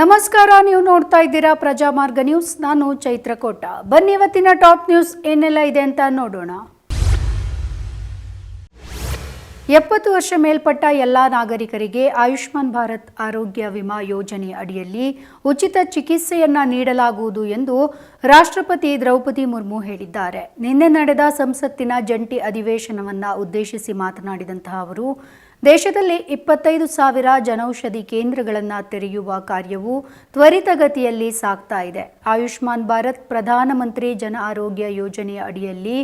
ನಮಸ್ಕಾರ, ನೀವು ನೋಡ್ತಾ ಇದ್ದೀರಾ ಪ್ರಜಾಮಾರ್ಗ ನ್ಯೂಸ್. ನಾನು ಚೈತ್ರಕೋಟ ಬನ್ನಿ ಇವತ್ತಿನ ಟಾಪ್ ನ್ಯೂಸ್ ಏನೆಲ್ಲ ಇದೆ ಅಂತ ನೋಡೋಣ. ಎಪ್ಪತ್ತು ವರ್ಷ ಮೇಲ್ಪಟ್ಟ ಎಲ್ಲ ನಾಗರಿಕರಿಗೆ ಆಯುಷ್ಮಾನ್ ಭಾರತ್ ಆರೋಗ್ಯ ವಿಮಾ ಯೋಜನೆ ಅಡಿಯಲ್ಲಿ ಉಚಿತ ಚಿಕಿತ್ಸೆಯನ್ನ ನೀಡಲಾಗುವುದು ಎಂದು ರಾಷ್ಟ್ರಪತಿ ದ್ರೌಪದಿ ಮುರ್ಮು ಹೇಳಿದ್ದಾರೆ. ನಿನ್ನೆ ನಡೆದ ಸಂಸತ್ತಿನ ಜಂಟಿ ಅಧಿವೇಶನವನ್ನ ಉದ್ದೇಶಿಸಿ ಮಾತನಾಡಿದಂತಹ ಅವರು ದೇಶದಲ್ಲಿ ಇಪ್ಪತ್ತೈದು ಸಾವಿರ ಜನೌಷಧಿ ಕೇಂದ್ರಗಳನ್ನು ತೆರೆಯುವ ಕಾರ್ಯವು ತ್ವರಿತಗತಿಯಲ್ಲಿ ಸಾಗ್ತಾ ಇದೆ. ಆಯುಷ್ಮಾನ್ ಭಾರತ್ ಪ್ರಧಾನಮಂತ್ರಿ ಜನ ಆರೋಗ್ಯ ಯೋಜನೆಯ ಅಡಿಯಲ್ಲಿ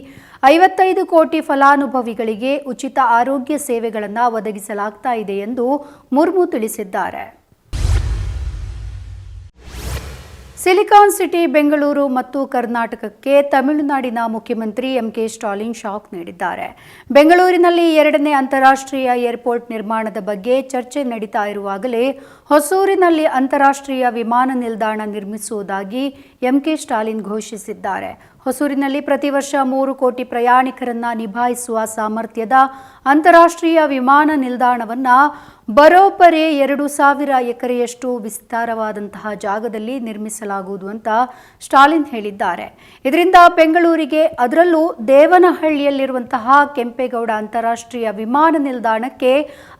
ಐವತ್ತೈದು ಕೋಟಿ ಫಲಾನುಭವಿಗಳಿಗೆ ಉಚಿತ ಆರೋಗ್ಯ ಸೇವೆಗಳನ್ನು ಒದಗಿಸಲಾಗ್ತಾ ಇದೆ ಎಂದು ಮುರ್ಮು ತಿಳಿಸಿದ್ದಾರೆ. ಸಿಲಿಕಾನ್ ಸಿಟಿ, ಬೆಂಗಳೂರು ಮತ್ತು ಕರ್ನಾಟಕಕ್ಕೆ ತಮಿಳುನಾಡಿನ ಮುಖ್ಯಮಂತ್ರಿ ಎಂ ಕೆ ಸ್ಟಾಲಿನ್ ಶಾಕ್ ನೀಡಿದ್ದಾರೆ. ಬೆಂಗಳೂರಿನಲ್ಲಿ ಎರಡನೇ ಅಂತಾರಾಷ್ಟ್ರೀಯ ಏರ್ಪೋರ್ಟ್ ನಿರ್ಮಾಣದ ಬಗ್ಗೆ ಚರ್ಚೆ ನಡೀತಾ ಇರುವಾಗಲೇ ಹೊಸೂರಿನಲ್ಲಿ ಅಂತಾರಾಷ್ಟ್ರೀಯ ವಿಮಾನ ನಿಲ್ದಾಣ ನಿರ್ಮಿಸುವುದಾಗಿ ಎಂಕೆ ಸ್ಟಾಲಿನ್ ಘೋಷಿಸಿದ್ದಾರೆ. ಹೊಸೂರಿನಲ್ಲಿ ಪ್ರತಿ ವರ್ಷ ಮೂರು ಕೋಟಿ ಪ್ರಯಾಣಿಕರನ್ನ ನಿಭಾಯಿಸುವ ಸಾಮರ್ಥ್ಯದ ಅಂತಾರಾಷ್ಟ್ರೀಯ ವಿಮಾನ ನಿಲ್ದಾಣವನ್ನ ಬರೋಬ್ಬರಿ ಎರಡು ಸಾವಿರ ಎಕರೆಯಷ್ಟು ವಿಸ್ತಾರವಾದಂತಹ ಜಾಗದಲ್ಲಿ ನಿರ್ಮಿಸಲಾಗುವುದು ಅಂತ ಸ್ಟಾಲಿನ್ ಹೇಳಿದ್ದಾರೆ. ಇದರಿಂದ ಬೆಂಗಳೂರಿಗೆ ಅದರಲ್ಲೂ ದೇವನಹಳ್ಳಿಯಲ್ಲಿರುವಂತಹ ಕೆಂಪೇಗೌಡ ಅಂತಾರಾಷ್ಟ್ರೀಯ ವಿಮಾನ ನಿಲ್ದಾಣಕ್ಕೆ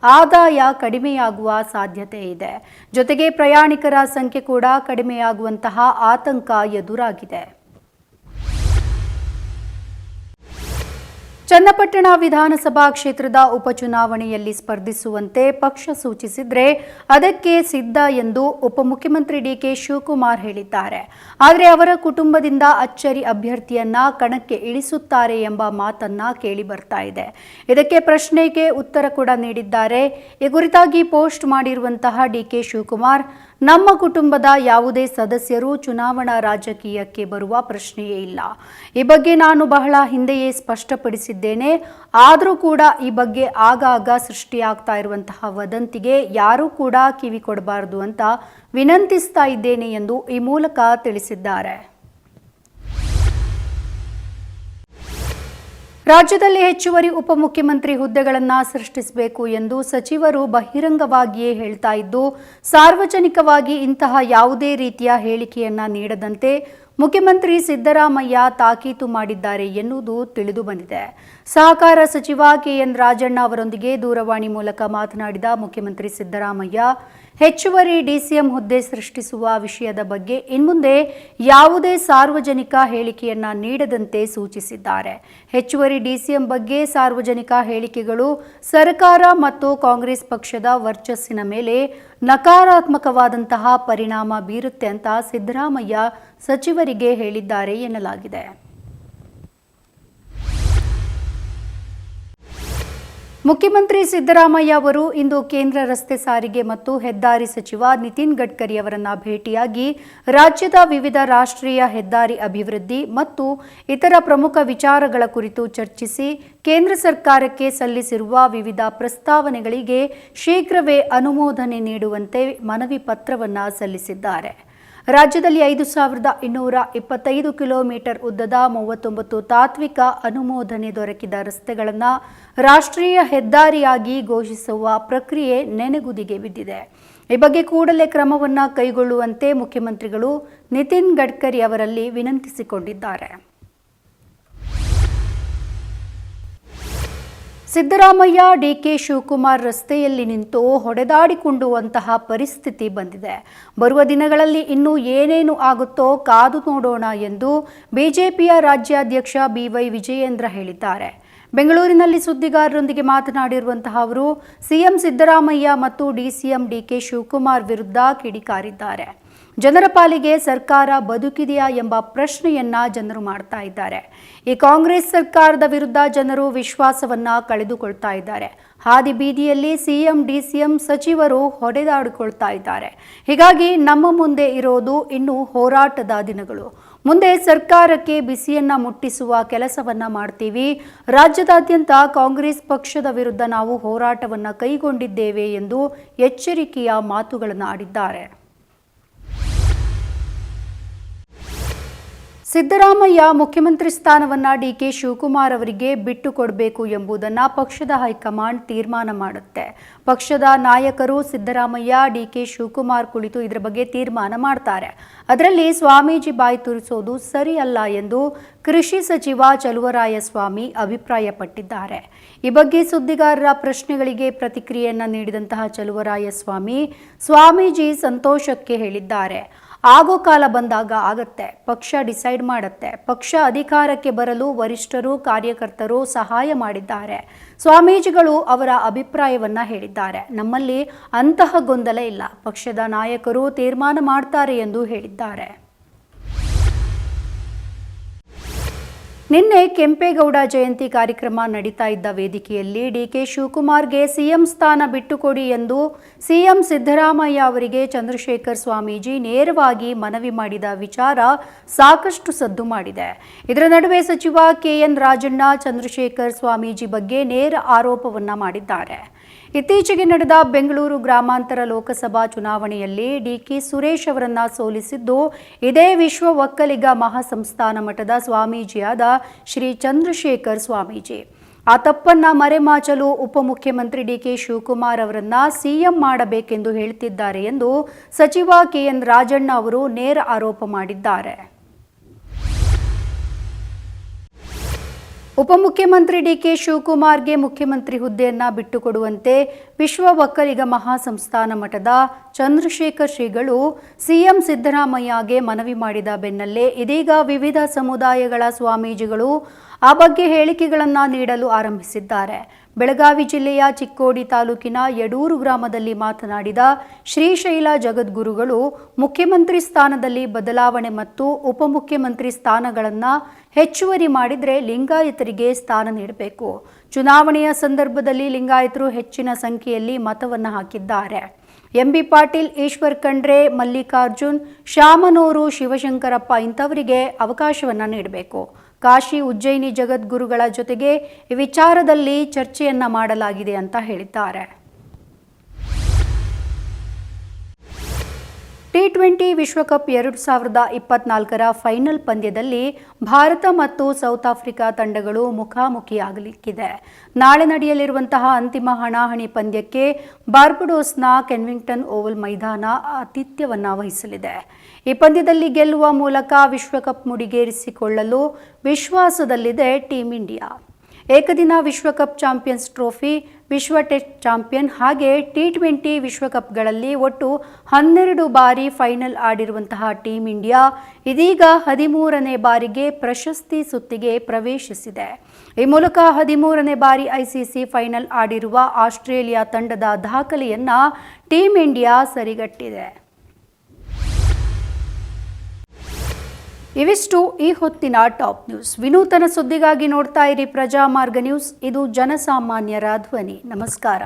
ಆದಾಯ ಕಡಿಮೆಯಾಗುವ ಸಾಧ್ಯತೆ ಇದೆ. ಜೊತೆಗೆ ಪ್ರಯಾಣಿಕರ ಸಂಖ್ಯೆ ಕೂಡ ಕಡಿಮೆಯಾಗುವಂತಹ ಆತಂಕ ಎದುರಾಗಿದೆ. ಚನ್ನಪಟ್ಟಣ ವಿಧಾನಸಭಾ ಕ್ಷೇತ್ರದ ಉಪಚುನಾವಣೆಯಲ್ಲಿ ಸ್ಪರ್ಧಿಸುವಂತೆ ಪಕ್ಷ ಸೂಚಿಸಿದ್ರೆ ಅದಕ್ಕೆ ಸಿದ್ಧ ಎಂದು ಉಪಮುಖ್ಯಮಂತ್ರಿ ಡಿಕೆ ಶಿವಕುಮಾರ್ ಹೇಳಿದ್ದಾರೆ. ಆದರೆ ಅವರ ಕುಟುಂಬದಿಂದ ಅಚ್ಚರಿ ಅಭ್ಯರ್ಥಿಯನ್ನ ಕಣಕ್ಕೆ ಇಳಿಸುತ್ತಾರೆ ಎಂಬ ಮಾತನ್ನ ಕೇಳಿ ಬರ್ತಾ ಇದೆ. ಇದಕ್ಕೆ ಪ್ರಶ್ನೆಗೆ ಉತ್ತರ ಕೂಡ ನೀಡಿದ್ದಾರೆ. ಈ ಕುರಿತಾಗಿ ಪೋಸ್ಟ್ ಮಾಡಿರುವಂತಹ ಡಿಕೆ ಶಿವಕುಮಾರ್ ನಮ್ಮ ಕುಟುಂಬದ ಯಾವುದೇ ಸದಸ್ಯರು ಚುನಾವಣಾ ರಾಜಕೀಯಕ್ಕೆ ಬರುವ ಪ್ರಶ್ನೆಯೇ ಇಲ್ಲ. ಈ ಬಗ್ಗೆ ನಾನು ಬಹಳ ಹಿಂದೆಯೇ ಸ್ಪಷ್ಟಪಡಿಸಿದ್ದೇನೆ. ಆದರೂ ಕೂಡ ಈ ಬಗ್ಗೆ ಆಗಾಗ ಸೃಷ್ಟಿಯಾಗ್ತಾ ಇರುವಂತಹ ವದಂತಿಗೆ ಯಾರೂ ಕೂಡ ಕಿವಿ ಕೊಡಬಾರದು ಅಂತ ವಿನಂತಿಸ್ತಾ ಇದ್ದೇನೆ ಎಂದು ಈ ಮೂಲಕ ತಿಳಿಸಿದ್ದಾರೆ. ರಾಜ್ಯದಲ್ಲಿ ಹೆಚ್ಚುವರಿ ಉಪಮುಖ್ಯಮಂತ್ರಿ ಹುದ್ದೆಗಳನ್ನು ಸೃಷ್ಟಿಸಬೇಕು ಎಂದು ಸಚಿವರು ಬಹಿರಂಗವಾಗಿಯೇ ಹೇಳ್ತಾ ಇದ್ದು, ಸಾರ್ವಜನಿಕವಾಗಿ ಇಂತಹ ಯಾವುದೇ ರೀತಿಯ ಹೇಳಿಕೆಯನ್ನ ನೀಡದಂತೆ ಮುಖ್ಯಮಂತ್ರಿ ಸಿದ್ದರಾಮಯ್ಯ ತಾಕೀತು ಮಾಡಿದ್ದಾರೆ ಎನ್ನುವುದು ತಿಳಿದು ಬಂದಿದೆ. ಸಹಕಾರ ಸಚಿವ ಕೆಎನ್ ರಾಜಣ್ಣ ಅವರೊಂದಿಗೆ ದೂರವಾಣಿ ಮೂಲಕ ಮಾತನಾಡಿದ ಮುಖ್ಯಮಂತ್ರಿ ಸಿದ್ದರಾಮಯ್ಯ ಹೆಚ್ಚುವರಿ ಡಿಸಿಎಂ ಹುದ್ದೆ ಸೃಷ್ಟಿಸುವ ವಿಷಯದ ಬಗ್ಗೆ ಇನ್ಮುಂದೆ ಯಾವುದೇ ಸಾರ್ವಜನಿಕ ಹೇಳಿಕೆಯನ್ನ ನೀಡದಂತೆ ಸೂಚಿಸಿದ್ದಾರೆ. ಹೆಚ್ಚುವರಿ ಡಿಸಿಎಂ ಬಗ್ಗೆ ಸಾರ್ವಜನಿಕ ಹೇಳಿಕೆಗಳು ಸರ್ಕಾರ ಮತ್ತು ಕಾಂಗ್ರೆಸ್ ಪಕ್ಷದ ವರ್ಚಸ್ಸಿನ ಮೇಲೆ ನಕಾರಾತ್ಮಕವಾದಂತಹ ಪರಿಣಾಮ ಬೀರುತ್ತೆ ಅಂತ ಸಿದ್ದರಾಮಯ್ಯ ಸಚಿವರಿಗೆ ಹೇಳಿದ್ದಾರೆ ಎನ್ನಲಾಗಿದೆ. ಮುಖ್ಯಮಂತ್ರಿ ಸಿದ್ದರಾಮಯ್ಯ ಅವರು ಇಂದು ಕೇಂದ್ರ ರಸ್ತೆ ಸಾರಿಗೆ ಮತ್ತು ಹೆದ್ದಾರಿ ಸಚಿವ ನಿತಿನ್ ಗಡ್ಕರಿ ಅವರನ್ನು ಭೇಟಿಯಾಗಿ ರಾಜ್ಯದ ವಿವಿಧ ರಾಷ್ಟ್ರೀಯ ಹೆದ್ದಾರಿ ಅಭಿವೃದ್ಧಿ ಮತ್ತು ಇತರ ಪ್ರಮುಖ ವಿಚಾರಗಳ ಕುರಿತು ಚರ್ಚಿಸಿ ಕೇಂದ್ರ ಸರ್ಕಾರಕ್ಕೆ ಸಲ್ಲಿಸಿರುವ ವಿವಿಧ ಪ್ರಸ್ತಾವನೆಗಳಿಗೆ ಶೀಘ್ರವೇ ಅನುಮೋದನೆ ನೀಡುವಂತೆ ಮನವಿ ಪತ್ರವನ್ನು ಸಲ್ಲಿಸಿದ್ದಾರೆ. ರಾಜ್ಯದಲ್ಲಿ ಐದು ಸಾವಿರದ ಇನ್ನೂರ ಇಪ್ಪತ್ತೈದು ಕಿಲೋಮೀಟರ್ ಉದ್ದದ ಮೂವತ್ತೊಂಬತ್ತು ತಾತ್ವಿಕ ಅನುಮೋದನೆ ದೊರಕಿದ ರಸ್ತೆಗಳನ್ನು ರಾಷ್ಟ್ರೀಯ ಹೆದ್ದಾರಿಯಾಗಿ ಘೋಷಿಸುವ ಪ್ರಕ್ರಿಯೆ ನೆನೆಗುದಿಗೆ ಬಿದ್ದಿದೆ. ಈ ಬಗ್ಗೆ ಕೂಡಲೇ ಕ್ರಮವನ್ನು ಕೈಗೊಳ್ಳುವಂತೆ ಮುಖ್ಯಮಂತ್ರಿಗಳು ನಿತಿನ್ ಗಡ್ಕರಿ ಅವರಲ್ಲಿ ವಿನಂತಿಸಿಕೊಂಡಿದ್ದಾರೆ. ಸಿದ್ದರಾಮಯ್ಯ, ಡಿಕೆ ಶಿವಕುಮಾರ್ ರಸ್ತೆಯಲ್ಲಿ ನಿಂತು ಹೊಡೆದಾಡಿಕೊಂಡುವಂತಹ ಪರಿಸ್ಥಿತಿ ಬಂದಿದೆ. ಬರುವ ದಿನಗಳಲ್ಲಿ ಇನ್ನೂ ಏನೇನು ಆಗುತ್ತೋ ಕಾದು ನೋಡೋಣ ಎಂದು ಬಿಜೆಪಿಯ ರಾಜ್ಯಾಧ್ಯಕ್ಷ ಬಿವೈ ವಿಜಯೇಂದ್ರ ಹೇಳಿದ್ದಾರೆ. ಬೆಂಗಳೂರಿನಲ್ಲಿ ಸುದ್ದಿಗಾರರೊಂದಿಗೆ ಮಾತನಾಡಿರುವಂತಹ ಅವರು, ಸಿಎಂ ಸಿದ್ದರಾಮಯ್ಯ ಮತ್ತು ಡಿಸಿಎಂ ಡಿಕೆ ಶಿವಕುಮಾರ್ ವಿರುದ್ಧ ಕಿಡಿಕಾರಿದ್ದಾರೆ. ಜನರ ಪಾಲಿಗೆ ಸರ್ಕಾರ ಬದುಕಿದೆಯಾ ಎಂಬ ಪ್ರಶ್ನೆಯನ್ನ ಜನರು ಮಾಡ್ತಾ ಇದ್ದಾರೆ. ಈ ಕಾಂಗ್ರೆಸ್ ಸರ್ಕಾರದ ವಿರುದ್ಧ ಜನರು ವಿಶ್ವಾಸವನ್ನ ಕಳೆದುಕೊಳ್ತಾ ಇದ್ದಾರೆ. ಹಾದಿ ಬೀದಿಯಲ್ಲಿ ಸಿಎಂ, ಡಿಸಿಎಂ ಸಚಿವರು ಹೊಡೆದಾಡಿಕೊಳ್ತಾ ಇದ್ದಾರೆ. ಹೀಗಾಗಿ ನಮ್ಮ ಮುಂದೆ ಇರೋದು ಇನ್ನು ಹೋರಾಟದ ದಿನಗಳು. ಮುಂದೆ ಸರ್ಕಾರಕ್ಕೆ ಬಿಸಿಯನ್ನ ಮುಟ್ಟಿಸುವ ಕೆಲಸವನ್ನ ಮಾಡ್ತೀವಿ. ರಾಜ್ಯದಾದ್ಯಂತ ಕಾಂಗ್ರೆಸ್ ಪಕ್ಷದ ವಿರುದ್ಧ ನಾವು ಹೋರಾಟವನ್ನ ಕೈಗೊಂಡಿದ್ದೇವೆ ಎಂದು ಎಚ್ಚರಿಕೆಯ ಮಾತುಗಳನ್ನು ಆಡಿದ್ದಾರೆ. ಸಿದ್ದರಾಮಯ್ಯ ಮುಖ್ಯಮಂತ್ರಿ ಸ್ಥಾನವನ್ನು ಡಿಕೆ ಶಿವಕುಮಾರ್ ಅವರಿಗೆ ಬಿಟ್ಟು ಕೊಡಬೇಕು ಎಂಬುದನ್ನು ಪಕ್ಷದ ಹೈಕಮಾಂಡ್ ತೀರ್ಮಾನ ಮಾಡುತ್ತೆ. ಪಕ್ಷದ ನಾಯಕರು ಸಿದ್ದರಾಮಯ್ಯ, ಡಿಕೆ ಶಿವಕುಮಾರ್ ಕುಳಿತು ಇದರ ಬಗ್ಗೆ ತೀರ್ಮಾನ ಮಾಡ್ತಾರೆ. ಅದರಲ್ಲಿ ಸ್ವಾಮೀಜಿ ಬಾಯಿ ತುರಿಸೋದು ಸರಿಯಲ್ಲ ಎಂದು ಕೃಷಿ ಸಚಿವ ಚಲುವರಾಯಸ್ವಾಮಿ ಅಭಿಪ್ರಾಯಪಟ್ಟಿದ್ದಾರೆ. ಈ ಬಗ್ಗೆ ಸುದ್ದಿಗಾರರ ಪ್ರಶ್ನೆಗಳಿಗೆ ಪ್ರತಿಕ್ರಿಯೆಯನ್ನು ನೀಡಿದಂತಹ ಚಲುವರಾಯಸ್ವಾಮಿ, ಸ್ವಾಮೀಜಿ ಸಂತೋಷಕ್ಕೆ ಹೇಳಿದ್ದಾರೆ. ಆಗೋ ಕಾಲ ಬಂದಾಗ ಆಗತ್ತೆ, ಪಕ್ಷ ಡಿಸೈಡ್ ಮಾಡುತ್ತೆ. ಪಕ್ಷ ಅಧಿಕಾರಕ್ಕೆ ಬರಲು ವರಿಷ್ಠರು, ಕಾರ್ಯಕರ್ತರು ಸಹಾಯ ಮಾಡಿದ್ದಾರೆ. ಸ್ವಾಮೀಜಿಗಳು ಅವರ ಅಭಿಪ್ರಾಯವನ್ನ ಹೇಳಿದ್ದಾರೆ. ನಮ್ಮಲ್ಲಿ ಅಂತಹ ಗೊಂದಲ ಇಲ್ಲ. ಪಕ್ಷದ ನಾಯಕರು ತೀರ್ಮಾನ ಮಾಡ್ತಾರೆ ಎಂದು ಹೇಳಿದ್ದಾರೆ. ನಿನ್ನೆ ಕೆಂಪೇಗೌಡ ಜಯಂತಿ ಕಾರ್ಯಕ್ರಮ ನಡೀತಾ ಇದ್ದ ವೇದಿಕೆಯಲ್ಲಿ ಡಿಕೆ ಶಿವಕುಮಾರ್ಗೆ ಸಿಎಂ ಸ್ಥಾನ ಬಿಟ್ಟುಕೊಡಿ ಎಂದು ಸಿಎಂ ಸಿದ್ದರಾಮಯ್ಯ ಅವರಿಗೆ ಚಂದ್ರಶೇಖರ್ ಸ್ವಾಮೀಜಿ ನೇರವಾಗಿ ಮನವಿ ಮಾಡಿದ ವಿಚಾರ ಸಾಕಷ್ಟು ಸದ್ದು ಮಾಡಿದೆ. ಇದರ ನಡುವೆ ಸಚಿವ ಕೆಎನ್ ರಾಜಣ್ಣ, ಚಂದ್ರಶೇಖರ್ ಸ್ವಾಮೀಜಿ ಬಗ್ಗೆ ನೇರ ಆರೋಪವನ್ನ ಮಾಡಿದ್ದಾರೆ. ಇತ್ತೀಚೆಗೆ ನಡೆದ ಬೆಂಗಳೂರು ಗ್ರಾಮಾಂತರ ಲೋಕಸಭಾ ಚುನಾವಣೆಯಲ್ಲಿ ಡಿಕೆ ಸುರೇಶ್ ಅವರನ್ನ ಸೋಲಿಸಿದ್ದು, ಇದೇ ವಿಶ್ವ ಒಕ್ಕಲಿಗ ಮಹಾಸಂಸ್ಥಾನ ಮಠದ ಸ್ವಾಮೀಜಿಯಾದ ಶ್ರೀ ಚಂದ್ರಶೇಖರ್ ಸ್ವಾಮೀಜಿ. ಆ ತಪ್ಪನ್ನ ಮರೆಮಾಚಲು ಉಪಮುಖ್ಯಮಂತ್ರಿ ಡಿಕೆ ಶಿವಕುಮಾರ್ ಅವರನ್ನ ಸಿಎಂ ಮಾಡಬೇಕೆಂದು ಹೇಳ್ತಿದ್ದಾರೆ ಎಂದು ಸಚಿವ ಕೆಎನ್ ರಾಜಣ್ಣ ಅವರು ನೇರ ಆರೋಪ ಮಾಡಿದ್ದಾರೆ. ಉಪಮುಖ್ಯಮಂತ್ರಿ ಡಿಕೆ ಶಿವಕುಮಾರ್ಗೆ ಮುಖ್ಯಮಂತ್ರಿ ಹುದ್ದೆಯನ್ನು ಬಿಟ್ಟುಕೊಡುವಂತೆ ವಿಶ್ವ ಒಕ್ಕಲಿಗ ಮಹಾಸಂಸ್ಥಾನ ಮಠದ ಚಂದ್ರಶೇಖರ್ ಶ್ರೀಗಳು ಸಿಎಂ ಸಿದ್ದರಾಮಯ್ಯಗೆ ಮನವಿ ಮಾಡಿದ ಬೆನ್ನಲ್ಲೇ ಇದೀಗ ವಿವಿಧ ಸಮುದಾಯಗಳ ಸ್ವಾಮೀಜಿಗಳು ಆ ಬಗ್ಗೆ ಹೇಳಿಕೆಗಳನ್ನು ನೀಡಲು ಆರಂಭಿಸಿದ್ದಾರೆ. ಬೆಳಗಾವಿ ಜಿಲ್ಲೆಯ ಚಿಕ್ಕೋಡಿ ತಾಲೂಕಿನ ಯಡೂರು ಗ್ರಾಮದಲ್ಲಿ ಮಾತನಾಡಿದ ಶ್ರೀಶೈಲ ಜಗದ್ಗುರುಗಳು, ಮುಖ್ಯಮಂತ್ರಿ ಸ್ಥಾನದಲ್ಲಿ ಬದಲಾವಣೆ ಮತ್ತು ಉಪಮುಖ್ಯಮಂತ್ರಿ ಸ್ಥಾನಗಳನ್ನು ಹೆಚ್ಚುವರಿ ಮಾಡಿದರೆ ಲಿಂಗಾಯತರಿಗೆ ಸ್ಥಾನ ನೀಡಬೇಕು. ಚುನಾವಣೆಯ ಸಂದರ್ಭದಲ್ಲಿ ಲಿಂಗಾಯತರು ಹೆಚ್ಚಿನ ಸಂಖ್ಯೆಯಲ್ಲಿ ಮತವನ್ನು ಹಾಕಿದ್ದಾರೆ. ಎಂಬಿ ಪಾಟೀಲ್, ಈಶ್ವರ್ ಖಂಡ್ರೆ, ಮಲ್ಲಿಕಾರ್ಜುನ್, ಶಾಮನೂರು, ಶಿವಶಂಕರಪ್ಪ ಇಂಥವರಿಗೆ ಅವಕಾಶವನ್ನು ನೀಡಬೇಕು. ಕಾಶಿ ಉಜ್ಜಯಿನಿ ಜಗದ್ಗುರುಗಳ ಜೊತೆಗೆ ವಿಚಾರದಲ್ಲಿ ಚರ್ಚೆಯನ್ನ ಮಾಡಲಾಗಿದೆ ಅಂತ ಹೇಳಿದ್ದಾರೆ. ಟ್ವೆಂಟಿ ವಿಶ್ವಕಪ್ ಎರಡು ಸಾವಿರದ ಇಪ್ಪತ್ನಾಲ್ಕರ ಫೈನಲ್ ಪಂದ್ಯದಲ್ಲಿ ಭಾರತ ಮತ್ತು ಸೌತ್ ಆಫ್ರಿಕಾ ತಂಡಗಳು ಮುಖಾಮುಖಿಯಾಗಲಿಕ್ಕಿದೆ. ನಾಳೆ ನಡೆಯಲಿರುವಂತಹ ಅಂತಿಮ ಹಣಾಹಣಿ ಪಂದ್ಯಕ್ಕೆ ಬಾರ್ಬಡೋಸ್ನ ಕೆನ್ವಿಂಗ್ಟನ್ ಓವಲ್ ಮೈದಾನ ಆತಿಥ್ಯವನ್ನ ವಹಿಸಲಿದೆ. ಈ ಪಂದ್ಯದಲ್ಲಿ ಗೆಲ್ಲುವ ಮೂಲಕ ವಿಶ್ವಕಪ್ ಮುಡಿಗೇರಿಸಿಕೊಳ್ಳಲು ವಿಶ್ವಾಸದಲ್ಲಿದೆ ಟೀಂ ಇಂಡಿಯಾ. ಏಕದಿನ ವಿಶ್ವಕಪ್ ಚಾಂಪಿಯನ್ಸ್ ಟ್ರೋಫಿ ವಿಶ್ವ ಟೆಸ್ಟ್ ಚಾಂಪಿಯನ್. ಹಾಗೆ ಟಿ ಟ್ವೆಂಟಿ ವಿಶ್ವಕಪ್ಗಳಲ್ಲಿ ಒಟ್ಟು ಹನ್ನೆರಡು ಬಾರಿ ಫೈನಲ್ ಆಡಿರುವಂತಹ ಟೀಂ ಇಂಡಿಯಾ ಇದೀಗ ಹದಿಮೂರನೇ ಬಾರಿಗೆ ಪ್ರಶಸ್ತಿ ಸುತ್ತಿಗೆ ಪ್ರವೇಶಿಸಿದೆ. ಈ ಮೂಲಕ ಹದಿಮೂರನೇ ಬಾರಿ ಐಸಿಸಿ ಫೈನಲ್ ಆಡಿರುವ ಆಸ್ಟ್ರೇಲಿಯಾ ತಂಡದ ದಾಖಲೆಯನ್ನು ಟೀಂ ಇಂಡಿಯಾ ಸರಿಗಟ್ಟಿದೆ. ಇವಿಷ್ಟು ಈ ಹೊತ್ತಿನ ಟಾಪ್ ನ್ಯೂಸ್. ವಿನೂತನ ಸುದ್ದಿಗಾಗಿ ನೋಡ್ತಾ ಇರಿ ಪ್ರಜಾಮಾರ್ಗ ನ್ಯೂಸ್. ಇದು ಜನಸಾಮಾನ್ಯರ ಧ್ವನಿ. ನಮಸ್ಕಾರ.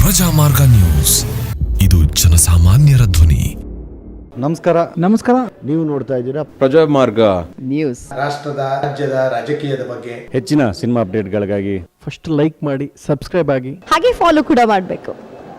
ಪ್ರಜಾಮಾರ್ಗ ನ್ಯೂಸ್. ಇದು ಜನಸಾಮಾನ್ಯರ ಧ್ವನಿ. ನಮಸ್ಕಾರ. ನಮಸ್ಕಾರ. ನೀವು ನೋಡ್ತಾ ಇದ್ದೀರಾ ಪ್ರಜಾಮಾರ್ಗ ನ್ಯೂಸ್. ರಾಷ್ಟ್ರದ ರಾಜ್ಯದ ರಾಜಕೀಯದ ಬಗ್ಗೆ ಹೆಚ್ಚಿನ ಸಿನಿಮಾ ಅಪ್ಡೇಟ್ಗಳಿಗಾಗಿ ಫಸ್ಟ್ ಲೈಕ್ ಮಾಡಿ ಸಬ್ಸ್ಕ್ರೈಬ್ ಆಗಿ. ಹಾಗೆ ಫಾಲೋ ಕೂಡ ಮಾಡಬೇಕು.